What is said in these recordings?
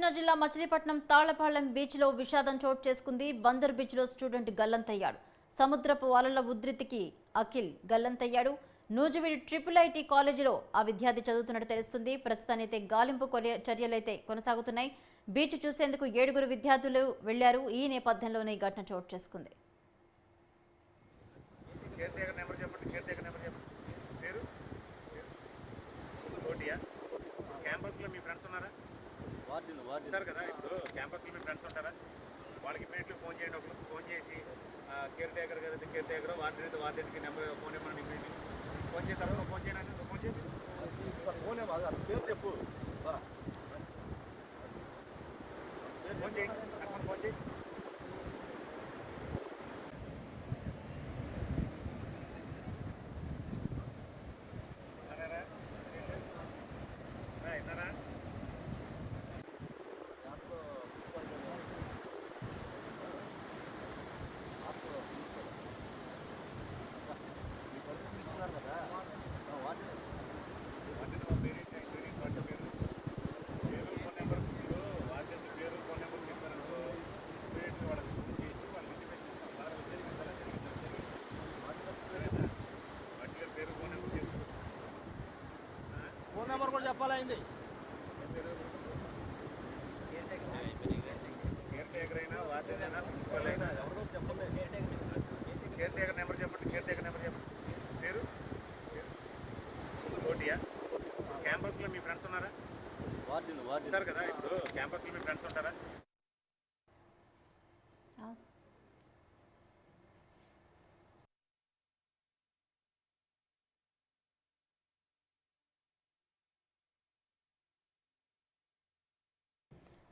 కృష్ణా జిల్లా మచిలీపట్నం బీచ్ బీచ్లో విషాదం చోటు చేసుకుంది. బందర్ బీచ్లో స్టూడెంట్ గల్లంతయ్యాడు. సముద్రపు అలల ఉధృతికి అఖిల్ గల్లంతయ్యాడు. నూజివీడు ట్రిపుల్ ఐటీ కాలేజీలో ఆ విద్యార్థి చదువుతున్నట్టు తెలుస్తుంది. ప్రస్తుతానైతే గాలింపు చర్యలైతే కొనసాగుతున్నాయి. బీచ్ చూసేందుకు ఏడుగురు విద్యార్థులు వెళ్ళారు. ఈ నేపథ్యంలోనే ఈ ఘటన చోటు చేసుకుంది కేర్ టేకర్ నెంబర్ చెప్పండి కేర్ టేకర్ నెంబర్ చెప్పండి పేరు కోటియా క్యాంపస్లో మీ ఫ్రెండ్స్ ఉన్నారా వార్డులు వార్డులు ఉంటారు కదా ఇప్పుడు క్యాంపస్లో మీ ఫ్రెండ్స్ ఉంటారా? వాళ్ళకి ఇమీడియట్లీ ఫోన్ చేయండి ఒకరు ఫోన్ చేసి కేర్ టేకర్ గారు అయితే కేర్ టేకర్ వార్డెన్ అయితే వార్డెన్కి నెంబర్ ఫోన్ ఇవ్వండి మీకు ఫోన్ చేసిన తర్వాత ఫోన్ చేయండి ఫోన్ చేసి ఫోన్ ఏమో అది పేరు చెప్పు. ఫోన్. చేయండి ఫోన్ చేయి విన్నారా? రా, విన్నారా దాంట్లో ప్రిన్సిపల్ గారు. Hostel principal. మీ పర్మిషన్ తీసుకున్నారు కదా ఆ, వార్డులు. వార్డెన్ మా పేరు ఏంటి? ఆయన పేరు ఏంటి? వార్డెన్ పేరు పేరు ఫోన్ నెంబర్ మీరు వార్డెన్ పేరు ఫోన్ నెంబర్ చెప్పారనుకో ఇమీడియట్గా వాళ్ళకి ఫోన్ చేసి వాళ్ళకి ఇంటిమేషన్ ఇస్తాం సార్ జరిగింది సార్ జరిగింది జరిగింది వార్డుల సరేనా వాటి పేరు ఫోన్ నెంబర్ చెప్పు ఆ? ఫోన్ నెంబర్ కూడా చెప్పాలైంది కేర్ టేకర్ అయినా అయినా ప్రిన్సిపల్ అయినా ఎవరిదో చెప్పండి కేర్ టేకర్ నెంబర్ చెప్పండి కేర్ టేకర్ నెంబర్ చెప్పండి. పేరు? కోటియా క్యాంపస్లో మీ ఫ్రెండ్స్ ఉన్నారా? వార్డులు ఉంటారు కదా ఇప్పుడు. క్యాంపస్లో మీ ఫ్రెండ్స్ ఉంటారా?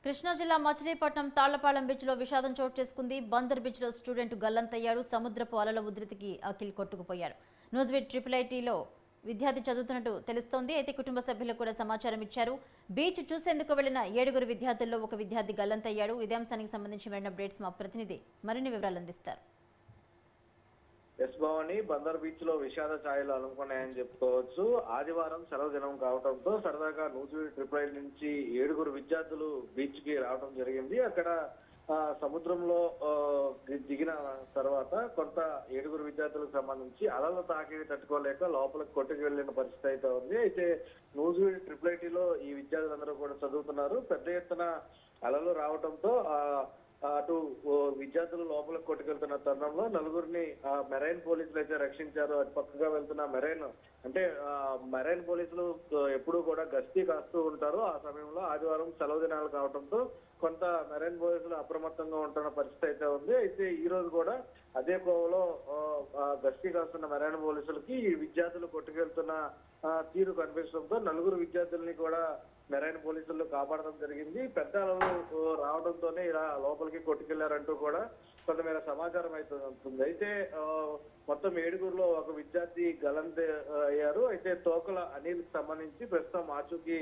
కృష్ణా జిల్లా మచిలీపట్నం తాళ్ళపాలెం బీచ్లో విషాదం చోటు చేసుకుంది. బందర్ బీచ్లో స్టూడెంట్ గల్లంతయ్యాడు సముద్రపు అలల ఉధృతికి అఖిల్ కొట్టుకుపోయాడు న్యూస్వీట్ ట్రిపుల్ ఐటీలో విద్యార్థి చదువుతున్నట్టు తెలుస్తోంది. అయితే కుటుంబ సభ్యులకు కూడా సమాచారం ఇచ్చారు. బీచ్ చూసేందుకు వెళ్ళిన ఏడుగురు విద్యార్థుల్లో ఒక విద్యార్థి గల్లంతయ్యాడు. ఇదే అంశానికి సంబంధించి మరిన్ని అప్డేట్స్ మా ప్రతినిధి మరిన్ని వివరాలు అందిస్తారు. ఎస్ భవాని బందర్ బీచ్లో విషాద ఛాయలు అలుముకున్నాయని చెప్పుకోవచ్చు. ఆదివారం సెలవు దినం కావడంతో సరదాగా నూజివీడు ట్రిపుల్ నుంచి ఏడుగురు విద్యార్థులు బీచ్కి రావడం జరిగింది. అక్కడ సముద్రంలో దిగిన తర్వాత కొంత ఏడుగురు విద్యార్థులకు సంబంధించి అలలు తాకిడి తట్టుకోలేక లోపలికి కొట్టుకు వెళ్ళిన పరిస్థితి అయితే ఉంది. అయితే నూజివీడు ట్రిపుల్ ఐటీలో ఈ విద్యార్థులందరూ కూడా చదువుతున్నారు. పెద్ద ఎత్తున అలలు రావడంతో ఆ అటు విద్యార్థులు లోపలికి కొట్టుకెళ్తున్న తరుణంలో నలుగురిని మెరైన్ పోలీసులు అయితే రక్షించారు. అటు పక్కగా వెళ్తున్న మెరైన్ అంటే మెరైన్ పోలీసులు ఎప్పుడూ కూడా గస్తీ కాస్తూ ఉంటారు. ఆ సమయంలో ఆదివారం సెలవు దినాలు కావడంతో కొంత మెరైన్ పోలీసులు అప్రమత్తంగా ఉంటున్న పరిస్థితి అయితే ఉంది. అయితే ఈ రోజు కూడా అదే కోవలో గస్తీ కాస్తున్న మెరైన్ పోలీసులకి ఈ విద్యార్థులు కొట్టుకెళ్తున్న తీరు కనిపించడంతో నలుగురు విద్యార్థుల్ని కూడా మెరైన్ పోలీసులు కాపాడడం జరిగింది. పెద్ద అలలు రావడంతోనే ఇలా లోపలికి కొట్టుకెళ్ళారంటూ కూడా కొంతమేర సమాచారం అయితే ఉంటుంది. అయితే మొత్తం ఏడుగురులో ఒక విద్యార్థి గలంత అయ్యారు. అయితే తోకల అనిల్ సంబంధించి ప్రస్తుతం ఆచూకీ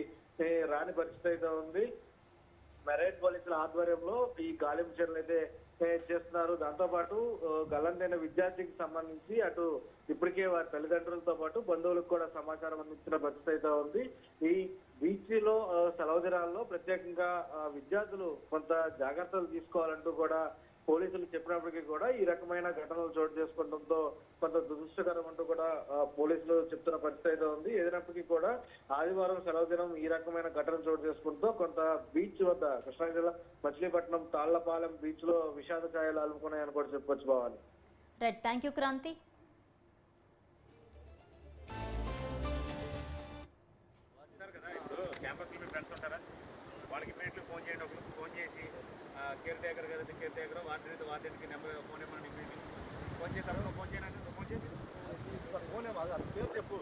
రాని పరిస్థితి అయితే ఉంది. మెరైన్ పోలీసుల ఆధ్వర్యంలో ఈ గాలింపు చర్యలు అయితే చేస్తున్నారు. దాంతో పాటు గల్లంతైన విద్యార్థికి సంబంధించి అటు ఇప్పటికే వారి తల్లిదండ్రులతో పాటు బంధువులకు కూడా సమాచారం అందించిన పరిస్థితి అయితే ఉంది. ఈ యూజీలో సెలవు దినాల్లో ప్రత్యేకంగా విద్యార్థులు కొంత జాగ్రత్తలు తీసుకోవాలంటూ కూడా పోలీసులు చెప్పినప్పటికీ కూడా ఈ రకమైన ఘటనలు చోటు చేసుకోవడంతో కొంత దురదృష్టకరం అంటూ కూడా పోలీసులు చెప్తున్న పరిస్థితి అయితే ఉంది. ఏదైనప్పటికీ కూడా ఆదివారం సెలవు దినం ఈ రకమైన ఘటన చోటు చేసుకుంటూ కొంత బీచ్ వద్ద కృష్ణా జిల్లా మచిలీపట్నం తాళ్ళపాలెం బీచ్లో విషాద ఛాయలు అలుపుకున్నాయని కూడా చెప్పొచ్చు బావాలి right thank you Kranthi caretaker గారు అయితే కేర్ టేకర్ వార్డెన్ అయితే వార్డెన్కి నెంబర్ ఫోన్ ఇవ్వండి మీకు ఫోన్ చేసిన తర్వాత ఫోన్ చేయండి ఫోన్ చేసి ఫోన్ ఏమో అది పేరు చెప్పు.